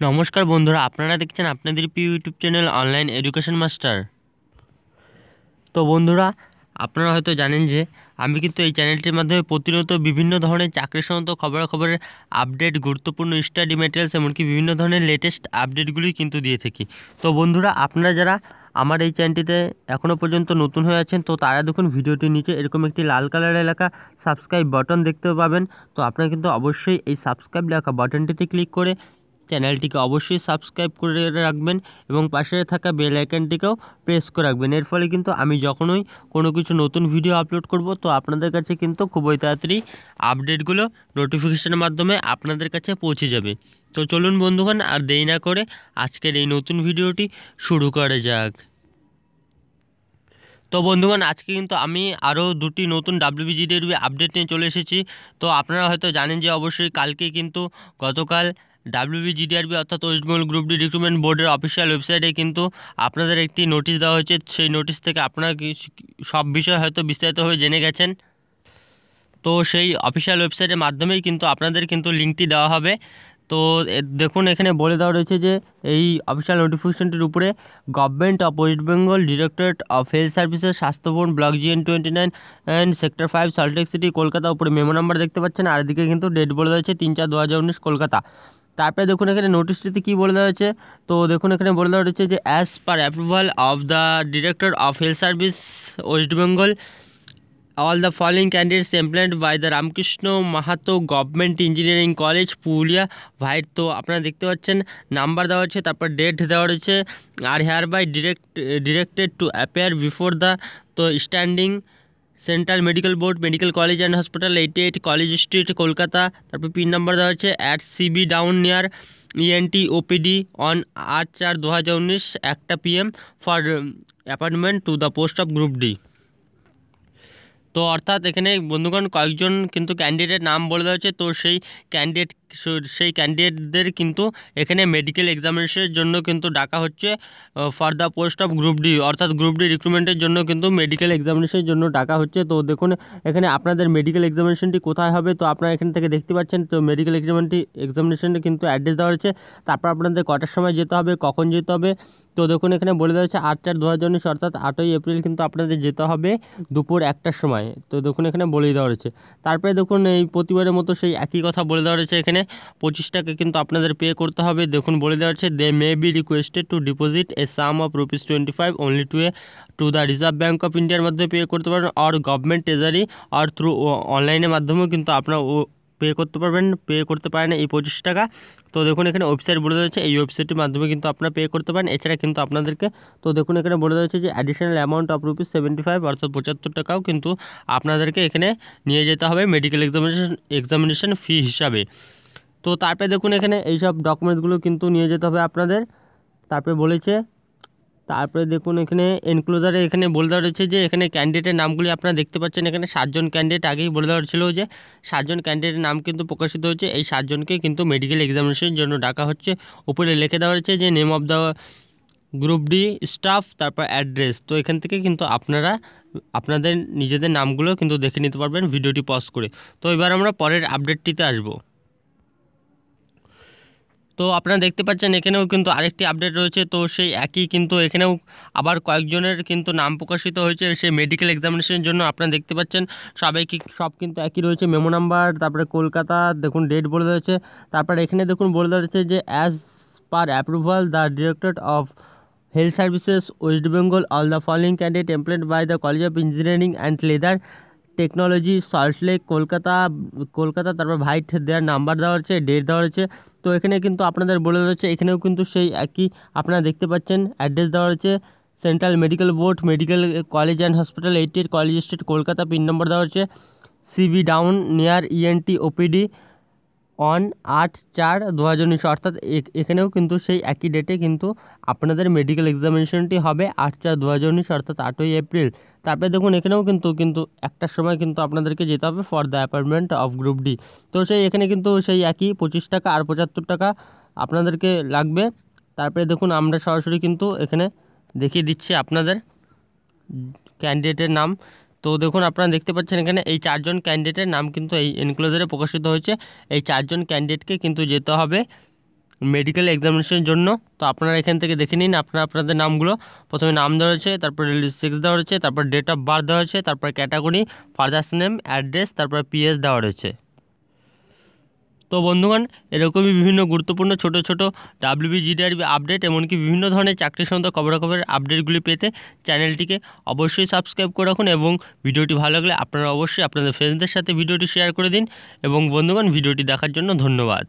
নমস্কার বন্ধুরা, আপনারা দেখছেন আপনাদের প্রিয় YouTube channel online education master. তো বন্ধুরা, আপনারা হয়তো জানেন যে, আমি কিন্তু এই চ্যানেলটির মাধ্যমে প্রতিনিয়ত বিভিন্ন ধরনের চাকরি সংক্রান্ত খবরাখবরের আপডেট গুরুত্বপূর্ণ স্টাডি ম্যাটেরিয়ালস এমনকি বিভিন্ন ধরনের লেটেস্ট আপডেটগুলি কিন্তু দিয়ে থাকি। তো বন্ধুরা, আপনারা যারা আমার এই চ্যানেলটিতে এখনও পর্যন্ত নতুন হয়ে আছেন, তো তারা দেখুন ভিডিওটির নিচে এরকম একটি লাল কালারের এলাকা সাবস্ক্রাইব বাটন দেখতে পাবেন। তো আপনারা কিন্তু অবশ্যই এই সাবস্ক্রাইব লেখা বাটনটিতে ক্লিক করে চ্যানেলটিকে অবশ্যই সাবস্ক্রাইব করে রাখবেন এবং পাশে থাকা বেল আইকনটিকেও প্রেস করে রাখবেন। এর ফলে কিন্তু আমি যখনই কোনো কিছু নতুন ভিডিও আপলোড করব, তো আপনাদের কাছে কিন্তু খুবই তাড়াতাড়ি আপডেটগুলো নোটিফিকেশনের মাধ্যমে আপনাদের কাছে পৌঁছে যাবে। তো চলুন বন্ধুগণ, আর দেরি না করে আজকের এই নতুন ভিডিওটি শুরু করা যাক। তো বন্ধুগণ, আজকে কিন্তু আমি আরও দুটি নতুন ডাব্লিউবিজিডির আপডেট নিয়ে চলে এসেছি। তো আপনারা হয়তো জানেন যে অবশ্যই কালকে কিন্তু গতকাল ডাব্লিউবিজিডিআরবি অর্থাৎ West Bengal group D recruitment বোর্ডের অফিসিয়াল ওয়েবসাইটে কিন্তু আপনাদের একটি নোটিশ দেওয়া হয়েছে। সেই নোটিশ থেকে আপনারা সব বিষয় হয়তো বিস্তারিতভাবে জেনে গেছেন। তো সেই অফিসিয়াল ওয়েবসাইটের মাধ্যমেই কিন্তু আপনাদের কিন্তু লিঙ্কটি দেওয়া হবে। তো দেখুন, এখানে বলে দেওয়া রয়েছে যে, এই অফিসিয়াল নোটিফিকেশনটির উপরে government of West Bengal directorate of health services Swasthya Bhawan block GN twenty nine and sector five Salt Lake city Kolkata উপরে মেমো নাম্বার দেখতে পাচ্ছেন। আর এদিকে কিন্তু ডেট বলে দেওয়া হয়েছে তিন চার দু হাজার উনিশ কলকাতা তারপরে দেখুন এখানে নোটিশটিতে কী বলে দেওয়া হয়েছে? তো দেখুন এখানে বলে দেওয়া হচ্ছে যে as per approval of the director of health service West Bengal all the following candidates employed by the Ramkrishna Mahato government engineering college Purulia vide তো আপনারা দেখতে পাচ্ছেন নাম্বার দেওয়া হচ্ছে, তারপর ডেট দেওয়া রয়েছে আর here by direct directed to appear before the তো standing central medical board, medical college and hospital, eighty eight college street, Kolkata. তারপর পিন নাম্বার দেওয়া হচ্ছে at CB down near ENT OPD on আট চার দু হাজার উনিশ, একটা PM for appointment to the post of group D. তো অর্থাৎ এখানে বন্ধুগণ কয়েকজন কিন্তু ক্যান্ডিডেট নাম বলে দেওয়া হচ্ছে তো সেই ক্যান্ডিডেট সেই ক্যান্ডিডেটদের কিন্তু এখানে মেডিকেল এক্সামিনেশনের জন্য কিন্তু ডাকা হচ্ছে for the post of group D অর্থাৎ গ্রুপ ডি রিক্রুটমেন্টের জন্য কিন্তু মেডিকেল এক্সামিনেশনের জন্য ডাকা হচ্ছে। তো দেখুন, এখানে আপনাদের মেডিকেল এক্সামিনেশনটি কোথায় হবে? তো আপনারা এখান থেকে দেখতে পাচ্ছেন, তো মেডিকেল এক্সামিনটি এক্সামিনেশনটি কিন্তু অ্যাড্রেস দেওয়া হয়েছে। তারপর আপনাদের কটার সময় যেতে হবে, কখন যেতে হবে? তো দেখুন, এখানে বলে দেওয়া হচ্ছে আট চার দু হাজার উনিশ, অর্থাৎ আটই এপ্রিল কিন্তু আপনাদের যেতে হবে দুপুর একটার সময়। তো দেখুন, এখানে বলেই দেওয়া রয়েছে। তারপরে দেখুন, এই প্রতিবারের মতো সেই একই কথা বলে দেওয়া রয়েছে এখানে। পঁচিশ টাকা কিন্তু আপনাদের পে করতে হবে। দেখুন, বলে দেওয়া হচ্ছে they may be requested to deposit a sum of rupees twenty five only to a to the reserve bank of ইন্ডিয়ার মাধ্যমে পে করতে পারেন। আর গভর্নমেন্ট ট্রেজারি আর থ্রু অনলাইনের মাধ্যমেও কিন্তু আপনার পে করতে পারবেন পে করতে পারেন এই পঁচিশ টাকা। তো দেখুন, এখানে ওয়েবসাইট বলে দিয়েছে এই ওয়েবসাইটের মাধ্যমে কিন্তু আপনারা পে করতে পারেন। এছাড়া কিন্তু আপনাদেরকে, তো দেখুন, এখানে বলে দিয়েছে যে additional amount of rupees seventy five অর্থাৎ পঁচাত্তর টাকাও কিন্তু আপনাদেরকে এখানে নিয়ে যেতে হবে মেডিকেল এক্সামিনেশন এক্সামিনেশন ফি হিসাবে। তো তারপরে দেখুন, এখানে এইসব ডকুমেন্টসগুলো কিন্তু নিয়ে যেতে হবে আপনাদের। তারপরে বলেছে তারপরে দেখুন এখানে এনক্লোজারে এখানে বলে দেওয়া রয়েছে যে এখানে ক্যান্ডিডেটের নামগুলি আপনারা দেখতে পাচ্ছেন। এখানে সাতজন ক্যান্ডিডেট আগেই বলে দেওয়া ছিল যে সাতজন ক্যান্ডিডেটের নাম কিন্তু প্রকাশিত হয়েছে। এই সাতজনকে কিন্তু মেডিকেল এক্সামিনেশনের জন্য ডাকা হচ্ছে। উপরে লিখে দেওয়া হচ্ছে যে name of the group D staff তারপর অ্যাড্রেস তো এখান থেকে কিন্তু আপনারা, আপনাদের নিজেদের নামগুলো কিন্তু দেখে নিতে পারবেন, ভিডিওটি পজ করে। তো এবার আমরা পরের আপডেটটিতে আসব। তো আপনারা দেখতে পাচ্ছেন এখানেও কিন্তু আরেকটি আপডেট রয়েছে। তো সেই একই কিন্তু এখানেও আবার কয়েকজনের কিন্তু নাম প্রকাশিত হয়েছে সেই মেডিকেল এক্সামিনেশনের জন্য। আপনারা দেখতে পাচ্ছেন সবাই কি সব কিন্তু একই রয়েছে। মেমো নাম্বার তারপরে কলকাতা, দেখুন ডেট বলে রয়েছে তারপরে এখানে দেখুন বলে রয়েছে যে as per approval the directorate of health services West Bengal all the following candidate employed by the college of engineering and leather technology Salt Lake Kolkata Kolkata, তারপর ভাইট দেওয়ার নাম্বার দেওয়া হচ্ছে ডেট দেওয়া হচ্ছে তো এখানে কিন্তু আপনাদের বলে দেওয়া হচ্ছে এখানেও কিন্তু সেই একই আপনারা দেখতে পাচ্ছেন, অ্যাড্রেস দেওয়া হচ্ছে central medical board, medical college and hospital, eighty college street, Kolkata, pin নম্বর দেওয়া হচ্ছে CB down, near ENT OPD on আট চার দু হাজার উনিশশো, অর্থাৎ এখানেও কিন্তু সেই একই ডেটে কিন্তু আপনাদের মেডিকেল এক্সামিনেশনটি হবে আট চার দু হাজার উনিশ অর্থাৎ আটই এপ্রিল। তারপরে দেখুন, এখানেও কিন্তু কিন্তু একটার সময় কিন্তু আপনাদেরকে যেতে হবে for the appointment of group D তো সেই, এখানে কিন্তু সেই একই পঁচিশ টাকা আর পঁচাত্তর টাকা আপনাদেরকে লাগবে। তারপরে দেখুন, আমরা সরাসরি কিন্তু এখানে দেখিয়ে দিচ্ছি আপনাদের ক্যান্ডিডেটের নাম। তো দেখুন, আপনারা দেখতে পাচ্ছেন এখানে এই চারজন ক্যান্ডিডেটের নাম কিন্তু এই এনক্লোজারে প্রকাশিত হয়েছে। এই চারজন ক্যান্ডিডেটকে কিন্তু যেতে হবে মেডিকেল এক্সামিনেশনের জন্য। তো আপনারা এখান থেকে দেখে নিন আপনারা আপনাদের নামগুলো। প্রথমে নাম দেওয়া হয়েছে, তারপর সেক্স দেওয়া হয়েছে, তারপর ডেট অফ বার্থ দেওয়া হয়েছে, তারপর ক্যাটাগরি ফাদার্স নেম অ্যাড্রেস তারপর পিএস দেওয়া রয়েছে তো বন্ধুগণ, এরকমই বিভিন্ন গুরুত্বপূর্ণ ছোট ছোট ডাব্লিউবি জিডিআরবি আপডেট এমনকি বিভিন্ন ধরনের চাকরি সংক্রান্ত খবরাখবরের আপডেটগুলি পেতে চ্যানেলটিকে অবশ্যই সাবস্ক্রাইব করে রাখুন এবং ভিডিওটি ভালো লাগলে আপনারা অবশ্যই আপনাদের ফ্রেন্ডসদের সাথে ভিডিওটি শেয়ার করে দিন। এবং বন্ধুগণ, ভিডিওটি দেখার জন্য ধন্যবাদ।